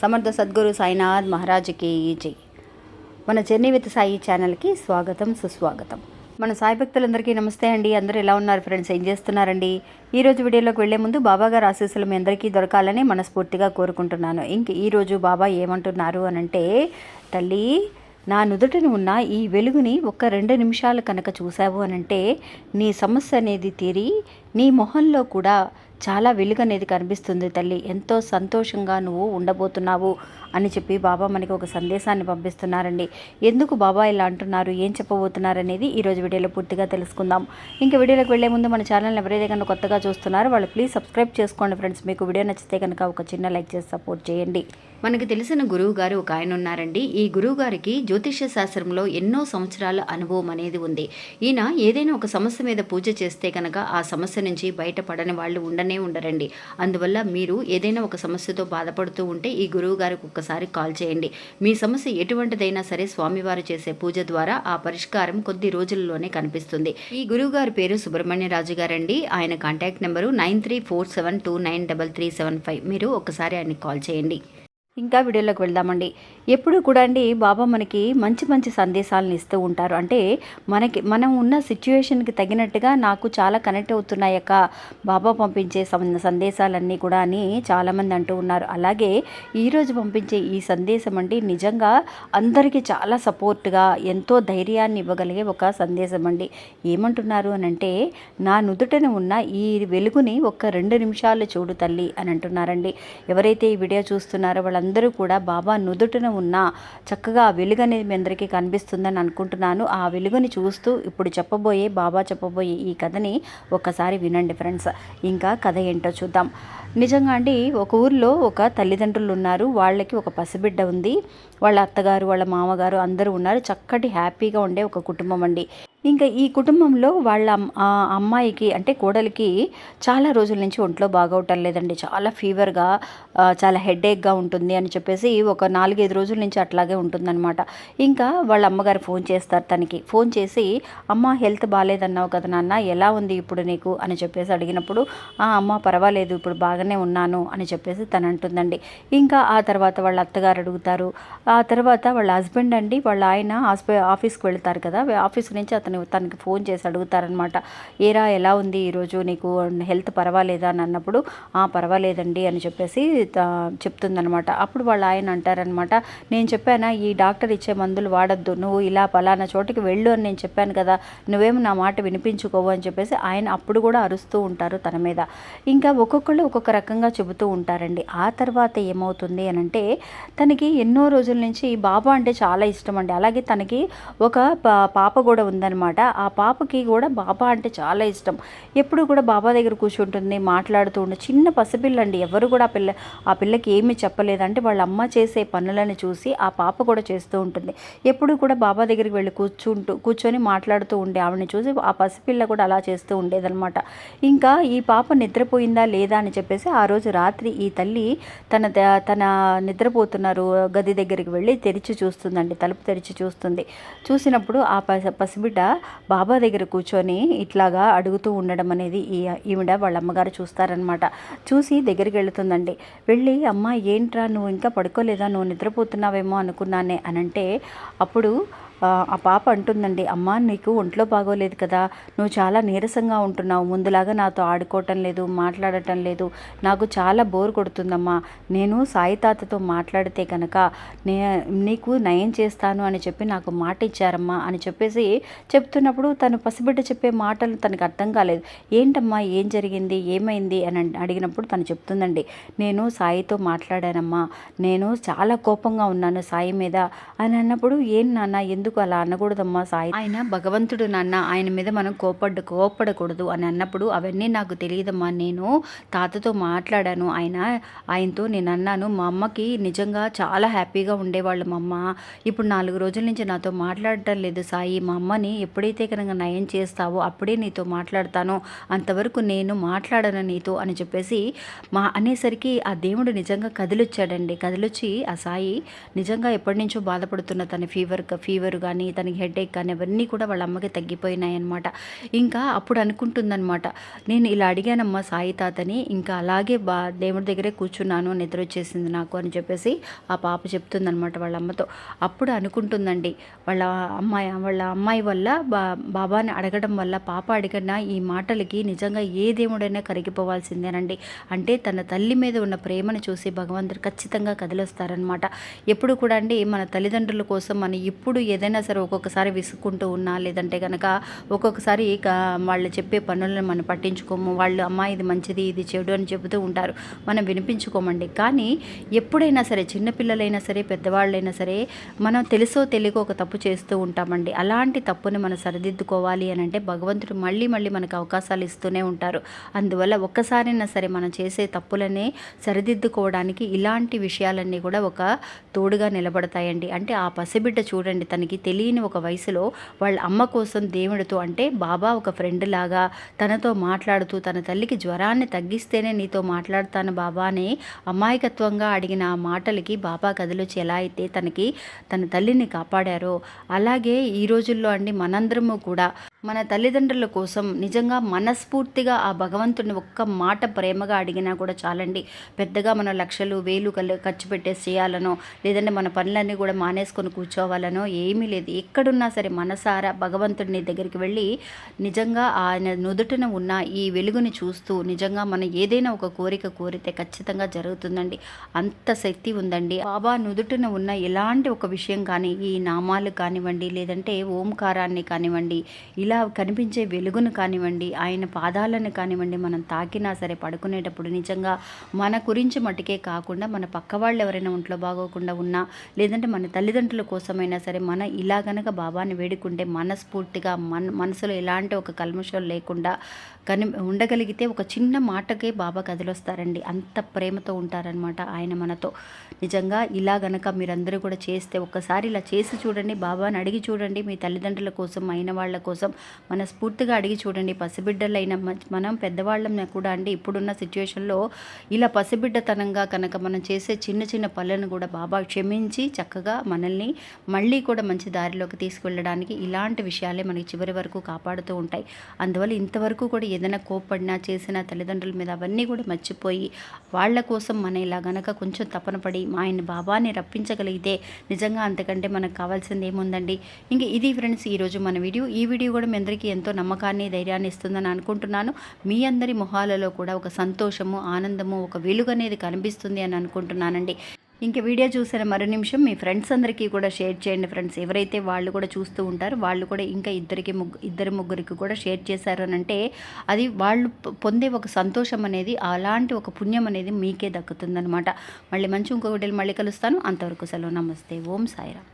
సమర్థ సద్గురు సాయినాథ్ మహారాజ్కి జై. మన జర్నీ విత్ సాయి ఛానల్కి స్వాగతం సుస్వాగతం. మన సాయి భక్తులందరికీ నమస్తే అండి. అందరూ ఎలా ఉన్నారు ఫ్రెండ్స్? ఏం చేస్తున్నారండి? ఈ రోజు వీడియోలోకి వెళ్ళే ముందు బాబా గారి ఆశీస్సులు మీ అందరికీ దొరకాలని మనస్ఫూర్తిగా కోరుకుంటున్నాను. ఇంక ఈరోజు బాబా ఏమంటున్నారు అని అంటే తల్లి నా నుదుటన ఉన్న ఈ వెలుగుని ఒక్క రెండు నిమిషాలు కనుక చూసావు అనంటే నీ సమస్య అనేది తీరి నీ మొహంలో కూడా చాలా వెలుగనేది కనిపిస్తుంది తల్లి. ఎంతో సంతోషంగా నువ్వు ఉండబోతున్నావు అని చెప్పి బాబా మనకి ఒక సందేశాన్ని పంపిస్తున్నారండి. ఎందుకు బాబా ఇలా అంటున్నారు? ఏం చెప్పబోతున్నారు అనేది ఈరోజు వీడియోలో పూర్తిగా తెలుసుకుందాం. ఇంకా వీడియోలోకి వెళ్ళే ముందు మన ఛానల్ని ఎవరైతే కనుక కొత్తగా చూస్తున్నారో వాళ్ళు ప్లీజ్ సబ్స్క్రైబ్ చేసుకోండి ఫ్రెండ్స్ మీకు వీడియో నచ్చితే కనుక ఒక చిన్న లైక్ చేసి సపోర్ట్ చేయండి. మనకి తెలిసిన గురువు గారు ఒక ఆయన ఉన్నారండి. ఈ గురువు గారికి జ్యోతిష్య శాస్త్రంలో ఎన్నో సంవత్సరాల అనుభవం అనేది ఉంది. ఈయన ఏదైనా ఒక సమస్య మీద పూజ చేస్తే కనుక ఆ సమస్య నుంచి బయటపడని వాళ్ళు ఉండనే ఉండరండి. అందువల్ల మీరు ఏదైనా ఒక సమస్యతో బాధపడుతూ ఉంటే ఈ గురువు గారికి ఒక్కసారి కాల్ చేయండి. మీ సమస్య ఎటువంటిదైనా సరే స్వామివారు చేసే పూజ ద్వారా ఆ పరిష్కారం కొద్ది రోజుల్లోనే కనిపిస్తుంది. ఈ గురువు గారి పేరు సుబ్రహ్మణ్య రాజు గారండి. ఆయన contact number nine three four seven two nine double three seven five. మీరు ఒక్కసారి ఆయనకి కాల్ చేయండి. ఇంకా వీడియోలోకి వెళ్దామండి. ఎప్పుడు కూడా అండి బాబా మనకి మంచి మంచి సందేశాలను ఇస్తూ ఉంటారు. అంటే మనకి మనం ఉన్న సిచ్యువేషన్కి తగినట్టుగా నాకు చాలా కనెక్ట్ అవుతున్నాయక్క బాబా పంపించే సందేశాలన్నీ కూడా అని చాలామంది అంటూ ఉన్నారు. అలాగే ఈరోజు పంపించే ఈ సందేశం అండి నిజంగా అందరికీ చాలా సపోర్ట్గా ఎంతో ధైర్యాన్ని ఇవ్వగలిగే ఒక సందేశం అండి. ఏమంటున్నారు అని అంటే నా నుదుటన ఉన్న ఈ వెలుగుని ఒక్క రెండు నిమిషాలు చూడు తల్లి అని అంటున్నారండి. ఎవరైతే ఈ వీడియో చూస్తున్నారో వాళ్ళందరూ అందరూ కూడా బాబా నుదుటన ఉన్న చక్కగా ఆ వెలుగు అనేది మీ అందరికీ కనిపిస్తుందని అనుకుంటున్నాను. ఆ వెలుగుని చూస్తూ ఇప్పుడు చెప్పబోయే బాబా చెప్పబోయే ఈ కథని ఒక్కసారి వినండి ఫ్రెండ్స్. ఇంకా కథ ఏంటో చూద్దాం. నిజంగా అండి ఒక ఊర్లో ఒక తల్లిదండ్రులు ఉన్నారు. వాళ్ళకి ఒక పసిబిడ్డ ఉంది. వాళ్ళ అత్తగారు వాళ్ళ మామగారు అందరూ ఉన్నారు. చక్కటి హ్యాపీగా ఉండే ఒక కుటుంబం అండి. ఇంకా ఈ కుటుంబంలో వాళ్ళ అమ్మాయికి అంటే కోడలికి చాలా రోజుల నుంచి ఒంట్లో బాగోవటం లేదండి. చాలా ఫీవర్గా చాలా హెడేక్గా ఉంటుంది అని చెప్పేసి ఒక నాలుగైదు రోజుల నుంచి అట్లాగే ఉంటుందన్నమాట. ఇంకా వాళ్ళ అమ్మగారు ఫోన్ చేస్తారు తనకి. ఫోన్ చేసి అమ్మ హెల్త్ బాగాలేదన్నావు కదా నాన్న ఎలా ఉంది ఇప్పుడు నీకు? అని చెప్పేసి అడిగినప్పుడు "ఆ, అమ్మ పర్వాలేదు ఇప్పుడు బాగానే ఉన్నాను అని చెప్పేసి తను అంటుందండి. ఇంకా ఆ తర్వాత వాళ్ళ అత్తగారు అడుగుతారు. ఆ తర్వాత వాళ్ళ హస్బెండ్ అండి వాళ్ళ ఆయన ఆఫీస్కి వెళ్తారు కదా ఆఫీస్ నుంచి అతను తనకి ఫోన్ చేసి అడుగుతారనమాట ఏరా ఎలా ఉంది ఈరోజు? నీకు హెల్త్ పర్వాలేదా? అని అన్నప్పుడు "ఆ, పర్వాలేదండి అని చెప్పేసి చెప్తుందనమాట. అప్పుడు వాళ్ళ ఆయన అంటారనమాట నేను చెప్పానా ఈ డాక్టర్ ఇచ్చే మందులు వాడద్దు. నువ్వు ఇలా పలానా చోటికి వెళ్ళు అని నేను చెప్పాను కదా నువ్వేమి నా మాట వినిపించుకోవు అని చెప్పేసి ఆయన అప్పుడు కూడా అరుస్తూ ఉంటారు తన మీద. ఇంకా ఒక్కొక్కళ్ళు ఒక్కొక్క రకంగా చెబుతూ ఉంటారండి. ఆ తర్వాత ఏమవుతుంది అని అంటే తనకి ఎన్నో రోజుల నుంచి బాబా అంటే చాలా ఇష్టం అండి. అలాగే తనకి ఒక పా- పాప కూడా ఉందన్నమాట ఆ పాపకి కూడా బాబా అంటే చాలా ఇష్టం. ఎప్పుడు కూడా బాబా దగ్గర కూర్చుంటుంది మాట్లాడుతూ ఉండే. చిన్న పసిపిల్ల అండి ఎవరు కూడా ఆ పిల్ల ఆ పిల్లకి ఏమీ చెప్పలేదంటే వాళ్ళ అమ్మ చేసే పనులను చూసి ఆ పాప కూడా చేస్తూ ఉంటుంది. ఎప్పుడు కూడా బాబా దగ్గరికి వెళ్ళి కూర్చుంటూ కూర్చొని మాట్లాడుతూ ఉండే. ఆవిడని చూసి ఆ పసిపిల్ల కూడా అలా చేస్తూ ఉండేదనమాట ఇంకా ఈ పాప నిద్రపోయిందా లేదా అని చెప్పేసి ఆ రోజు రాత్రి ఈ తల్లి తన తన నిద్రపోతున్నారు గది దగ్గరికి వెళ్ళి తెరిచి చూస్తుందండి. తలుపు తెరిచి చూస్తుంది. చూసినప్పుడు ఆ పసి పసిబిడ్డ బాబా దగ్గర కూర్చొని ఇట్లాగా అడుగుతూ ఉండడం అనేది ఈ ఈవిడ వాళ్ళ అమ్మగారు చూస్తారనమాట చూసి దగ్గరికి వెళుతుందండి. వెళ్ళి అమ్మ ఏంట్రా నువ్వు ఇంకా పడుకోలేదా? నువ్వు నిద్రపోతున్నావేమో అనుకున్నానే అని అంటే అప్పుడు ఆ పాప అంటుందండి అమ్మ నీకు ఒంట్లో బాగోలేదు కదా నువ్వు చాలా నీరసంగా ఉంటున్నావు ముందులాగా నాతో ఆడుకోవటం లేదు మాట్లాడటం లేదు నాకు చాలా బోర్ కొడుతుందమ్మా నేను సాయి తాతతో మాట్లాడితే కనుక నే నీకు నయం చేస్తాను అని చెప్పి నాకు మాట ఇచ్చారమ్మా అని చెప్పేసి చెప్తున్నప్పుడు తను పసిబిడ్డ చెప్పే మాటలు తనకు అర్థం కాలేదు. ఏంటమ్మా ఏం జరిగింది ఏమైంది? అని అడిగినప్పుడు తను చెప్తుందండి నేను సాయితో మాట్లాడానమ్మా నేను చాలా కోపంగా ఉన్నాను సాయి మీద అని అన్నప్పుడు ఏం నాన్న ఎందుకు ఎందుకు అలా అనకూడదమ్మా సాయి? ఆయన భగవంతుడు నాన్న ఆయన మీద మనం కోపడ్డు కోపడకూడదు అని అన్నప్పుడు అవన్నీ నాకు తెలియదమ్మా. నేను తాతతో మాట్లాడాను. ఆయన ఆయనతో నేను అన్నాను మా అమ్మకి నిజంగా చాలా హ్యాపీగా ఉండేవాళ్ళు మా అమ్మ. ఇప్పుడు నాలుగు రోజుల నుంచి నాతో మాట్లాడటం లేదు సాయి. మా అమ్మని ఎప్పుడైతే కనుక నయం చేస్తావో అప్పుడే నీతో మాట్లాడతాను. అంతవరకు నేను మాట్లాడను నీతో అని చెప్పేసి మా అనేసరికి ఆ దేవుడు నిజంగా కదిలొచ్చాడండి. కదిలొచ్చి ఆ సాయి నిజంగా ఎప్పటి నుంచో బాధపడుతున్న తన ఫీవర్ ఫీవర్ ఫీవర్ కానీ తనకి హెడేక్ కానీ అవన్నీ కూడా వాళ్ళ అమ్మకి తగ్గిపోయినాయి అనమాట ఇంకా అప్పుడు అనుకుంటుందన్నమాట నేను ఇలా అడిగానమ్మా సాయి తాతని ఇంకా అలాగే బా దేవుడి దగ్గరే కూర్చున్నాను నిద్ర వచ్చేసింది నాకు అని చెప్పేసి ఆ పాప చెప్తుందనమాట వాళ్ళ అమ్మతో. అప్పుడు అనుకుంటుందండి వాళ్ళ అమ్మాయి వాళ్ళ అమ్మాయి వల్ల బా బాబాని అడగడం వల్ల పాప అడిగిన ఈ మాటలకి నిజంగా ఏ దేవుడైనా కరిగిపోవాల్సిందేనండి. అంటే తన తల్లి మీద ఉన్న ప్రేమను చూసి భగవంతుడు ఖచ్చితంగా కదిలొస్తారనమాట ఎప్పుడు కూడా అండి మన తల్లిదండ్రుల కోసం మనం ఇప్పుడు ఏదైనా సరే ఒక్కొక్కసారి విసుక్కుంటూ ఉన్నా లేదంటే కనుక ఒక్కొక్కసారి వాళ్ళు చెప్పే పనులను మనం పట్టించుకోము వాళ్ళు అమ్మ ఇది మంచిది ఇది చెడు అని చెబుతూ ఉంటారు. మనం వినిపించుకోమండి. కానీ ఎప్పుడైనా సరే చిన్నపిల్లలైనా సరే పెద్దవాళ్ళైనా సరే మనం తెలుసో తెలియకో ఒక తప్పు చేస్తూ ఉంటామండి. అలాంటి తప్పుని మనం సరిదిద్దుకోవాలి అని అంటే భగవంతుడు మళ్ళీ మళ్ళీ మనకు అవకాశాలు ఇస్తూనే ఉంటారు. అందువల్ల ఒక్కసారైనా సరే మనం చేసే తప్పులనే సరిదిద్దుకోవడానికి ఇలాంటి విషయాలన్నీ కూడా ఒక తోడుగా నిలబడతాయండి. అంటే ఆ పసిబిడ్డ చూడండి తనకి తెలియని ఒక వయసులో వాళ్ళ అమ్మ కోసం దేవుడితో అంటే బాబా ఒక ఫ్రెండ్ లాగా తనతో మాట్లాడుతూ తన తల్లికి జ్వరాన్ని తగ్గిస్తేనే నీతో మాట్లాడతాను బాబా అని అమాయకత్వంగా అడిగిన ఆ మాటలకి బాబా కదిలొచ్చి ఎలా అయితే తనకి తన తల్లిని కాపాడారో అలాగే ఈ రోజుల్లో అండి మనందరము కూడా మన తల్లిదండ్రుల కోసం నిజంగా మనస్ఫూర్తిగా ఆ భగవంతుని ఒక్క మాట ప్రేమగా అడిగినా కూడా చాలండి. పెద్దగా మన లక్షలు వేలు కల్ ఖర్చు పెట్టేసి చేయాలనో లేదంటే మన పనులన్నీ కూడా మానేసుకొని కూర్చోవాలనో ఏమీ లేదు. ఎక్కడున్నా సరే మనసారా భగవంతుడిని దగ్గరికి వెళ్ళి నిజంగా ఆయన నుదుటిన ఉన్న ఈ వెలుగుని చూస్తూ నిజంగా మనం ఏదైనా ఒక కోరిక కోరితే ఖచ్చితంగా జరుగుతుందండి. అంత శక్తి ఉందండి. బాబా నుదుటిన ఉన్న ఎలాంటి ఒక విషయం కానీ ఈ నామాలు కానివ్వండి లేదంటే ఓంకారాన్ని కానివ్వండి ఇలా కనిపించే వెలుగును కానివ్వండి ఆయన పాదాలను కానివ్వండి మనం తాకినా సరే పడుకునేటప్పుడు నిజంగా మన గురించి మటుకే కాకుండా మన పక్క వాళ్ళు ఎవరైనా ఒంట్లో బాగోకుండా ఉన్నా లేదంటే మన తల్లిదండ్రుల కోసమైనా సరే మన ఇలా గనక బాబాని వేడుకుంటే మనస్ఫూర్తిగా మన మనసులో ఎలాంటి ఒక కల్మషం లేకుండా కని ఉండగలిగితే ఒక చిన్న మాటకే బాబా కదిలొస్తారండి. అంత ప్రేమతో ఉంటారనమాట ఆయన మనతో. నిజంగా ఇలా గనక మీరందరూ కూడా చేస్తే ఒక్కసారి ఇలా చేసి చూడండి బాబాని అడిగి చూడండి మీ తల్లిదండ్రుల కోసం అయిన వాళ్ళ కోసం మనస్ఫూర్తిగా అడిగి చూడండి. పసిబిడ్డలైన మనం పెద్దవాళ్ళం కూడా అండి. ఇప్పుడున్న సిచ్యువేషన్లో ఇలా పసిబిడ్డతనంగా కనుక మనం చేసే చిన్న చిన్న పనులను కూడా బాబా క్షమించి చక్కగా మనల్ని మళ్ళీ కూడా మంచి దారిలోకి తీసుకెళ్ళడానికి ఇలాంటి విషయాలే మనకి చివరి వరకు కాపాడుతూ ఉంటాయి. అందువల్ల ఇంతవరకు కూడా ఏదైనా కోప్పడినా చేసిన తల్లిదండ్రుల మీద అవన్నీ కూడా మర్చిపోయి వాళ్ళ కోసం మన ఇలా గనక కొంచెం తపన పడి మా ఆయన బాబాని రప్పించగలిగితే నిజంగా అంతకంటే మనకు కావాల్సింది ఏముందండి? ఇంక ఇది ఫ్రెండ్స్ ఈరోజు మన వీడియో. ఈ వీడియో కూడా మీ అందరికీ ఎంతో నమ్మకాన్ని ధైర్యాన్ని ఇస్తుందని అనుకుంటున్నాను. మీ అందరి మొహాలలో కూడా ఒక సంతోషము ఆనందము ఒక వెలుగు అనేది కనిపిస్తుంది అని అనుకుంటున్నానండి. ఇంక వీడియో చూసిన మరో నిమిషం మీ ఫ్రెండ్స్ అందరికీ కూడా షేర్ చేయండి ఫ్రెండ్స్. ఎవరైతే వాళ్ళు కూడా చూస్తూ ఉంటారో వాళ్ళు కూడా ఇంకా ఇద్దరికి ముగ్గు ఇద్దరు ముగ్గురికి కూడా షేర్ చేశారు అని అంటే అది వాళ్ళు పొందే ఒక సంతోషం అనేది అలాంటి ఒక పుణ్యం అనేది మీకే దక్కుతుందనమాట మళ్ళీ మంచి ఇంకొకటి మళ్ళీ కలుస్తాను. అంతవరకు సెలవు. నమస్తే. ఓం సాయిరామ్.